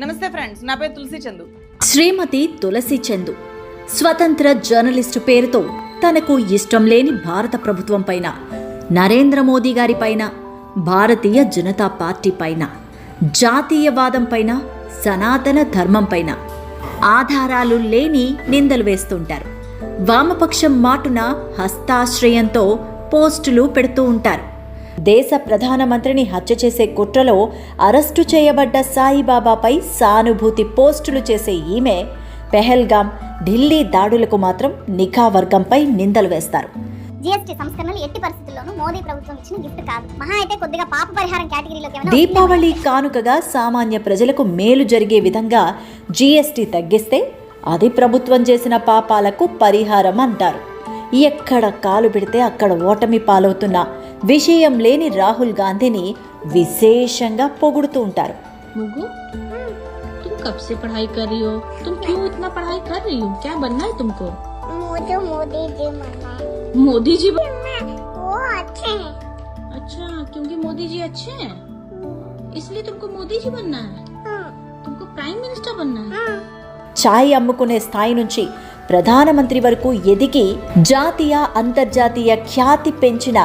నమస్తే ఫ్రెండ్స్ నా పేరు తులసి చందు. శ్రీమతి తులసి చందు. స్వతంత్ర జర్నలిస్టు పేరుతో తనకు ఇష్టం లేని భారత ప్రభుత్వం పైన నరేంద్ర మోదీ గారి పైన భారతీయ జనతా పార్టీ పైన జాతీయవాదం పైన సనాతన ధర్మం పైన ఆధారాలు లేని నిందలు వేస్తుంటారు. వామపక్షం మాటున హస్తాశ్రయంతో పోస్టులు పెడుతూ ఉంటారు. దేశ ప్రధానమంత్రిని హత్య చేసే కుట్రలో అరెస్టు చేయబడ్డ సాయిబాబాపై సానుభూతి పోస్టులు చేసే ఈమె పెహల్గాం ఢిల్లీ దాడులకు మాత్రం నిఘా వర్గంపై నిందలు వేస్తారు. జీఎస్టీ సంస్కరణలు ఎట్టి పరిస్థితుల్లోనూ మోదీ ప్రభుత్వం ఇచ్చిన గిఫ్ట్ కాదు. మహా అయితే కొద్దిగా పాప పరిహారం కేటగిరీలోకి ఏమైనా దీపావళి కానుకగా సామాన్య ప్రజలకు మేలు జరిగే విధంగా జీఎస్టీ తగ్గిస్తే అది ప్రభుత్వం చేసిన పాపాలకు పరిహారం అంటారు. ఎక్కడ కాలు పెడితే అక్కడ ఓటమి పాలవుతున్న విషయం లేని రాహుల్ గాంధీని విశేషంగా పొగుడుతూ ఉంటారు मुगु तुम कब से पढ़ाई कर रही हो तुम क्यों इतना पढ़ाई कर रही हो क्या बनना है तुमको मुझे मोदी जी मना मोदी जी बन- वो अच्छे हैं अच्छा क्योंकि मोदी जी अच्छे हैं इसलिए तुमको मोदी जी बनना है तुमको प्राइम मिनिस्टर बनना है ఛాయ్ అమ్ముకునే స్థాయి నుంచి ప్రధానమంత్రి వరకు ఎదిగి జాతీయ అంతర్జాతీయ ఖ్యాతి పెంచిన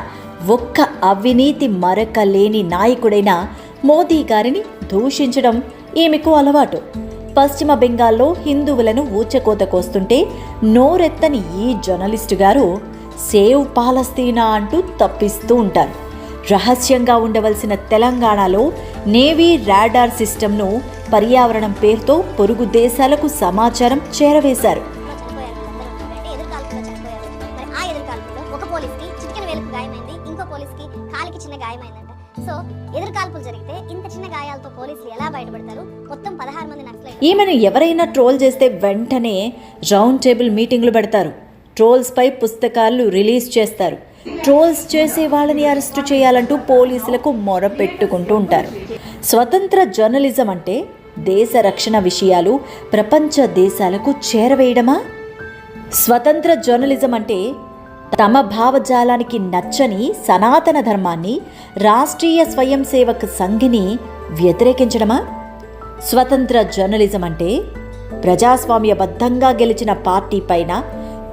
ఒక్క అవినీతి మరక లేని నాయకుడైన మోదీ గారిని దూషించడం ఈమెకు అలవాటు. పశ్చిమ బెంగాల్లో హిందువులను ఊచకోతకొస్తుంటే నోరెత్తని ఈ జర్నలిస్టు గారు సేవ్ పాలస్తీనా అంటూ తప్పిస్తూ ఉంటారు. రహస్యంగా ఉండవలసిన తెలంగాణలో నేవీ రాడార్ సిస్టమ్ను పర్యావరణం పేరుతో పొరుగు దేశాలకు సమాచారం చేరవేశారు. వేలుకు గాయమైంది. ఇంకో పోలీస్కి కాలికి చిన్న గాయమైందంట. సో ఎదురుకాల్పులు జరిగితే ఇంత చిన్న గాయాలతో పోలీసులు ఎలా బయటపడతారు? మొత్తం పదహారు మంది నక్సలైట్ ఈమెను ఎవరైనా ట్రోల్ చేస్తే వెంటనే రౌండ్ టేబుల్ మీటింగ్లు పెడతారు. ట్రోల్స్పై పుస్తకాలు రిలీజ్ చేస్తారు. ట్రోల్స్ చేసే వాళ్ళని అరెస్టు చేయాలంటూ పోలీసులకు మొర పెట్టుకుంటూ ఉంటారు. స్వతంత్ర జర్నలిజం అంటే దేశ రక్షణ విషయాలు ప్రపంచ దేశాలకు చేరవేయడమా? స్వతంత్ర జర్నలిజం అంటే తమ భావజాలానికి నచ్చని సనాతన ధర్మాన్ని రాష్ట్రీయ స్వయం సేవక్ సంఘిని వ్యతిరేకించడమా? స్వతంత్ర జర్నలిజం అంటే ప్రజాస్వామ్యబద్ధంగా గెలిచిన పార్టీ పైన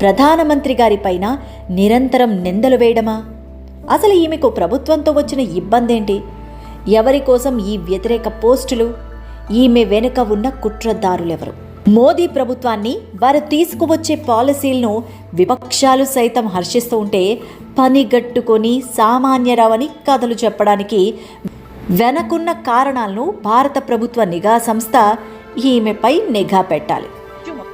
ప్రధానమంత్రి గారిపైన నిరంతరం నిందలు వేయడమా? అసలు ఈమెకు ప్రభుత్వంతో వచ్చిన ఇబ్బందేంటి? ఎవరి కోసం ఈ వ్యతిరేక పోస్టులు? ఈమె వెనుక ఉన్న కుట్రదారులెవరు? మోదీ ప్రభుత్వాన్ని వారు తీసుకువచ్చే పాలసీలను విపక్షాలు సైతం హర్షిస్తూ ఉంటే పనిగట్టుకొని సామాన్యరావని కథలు చెప్పడానికి వెనకున్న కారణాలను భారత ప్రభుత్వ నిఘా సంస్థ ఈమెపై నిఘా పెట్టాలి.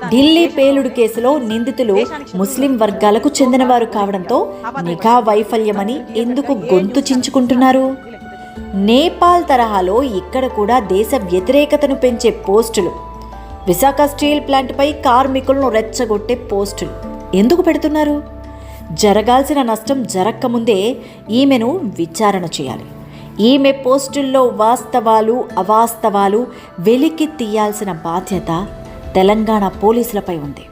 ఢిల్లీ పేలుడు కేసులో నిందితులు ముస్లిం వర్గాలకు చెందినవారు కావడంతో నిఘా వైఫల్యమని ఎందుకు గొంతు చించుకుంటున్నారు? నేపాల్ తరహాలో ఇక్కడ కూడా దేశ వ్యతిరేకతను పెంచే పోస్టులు విశాఖ స్టీల్ ప్లాంట్పై కార్మికులను రెచ్చగొట్టే పోస్టులు. ఎందుకు పెడుతున్నారు? జరగాల్సిన నష్టం జరక్కముందే ఈమెను విచారణ చేయాలి. ఈమె పోస్టుల్లో వాస్తవాలు అవాస్తవాలు వెలికి తీయాల్సిన బాధ్యత తెలంగాణ పోలీసులపై ఉంది.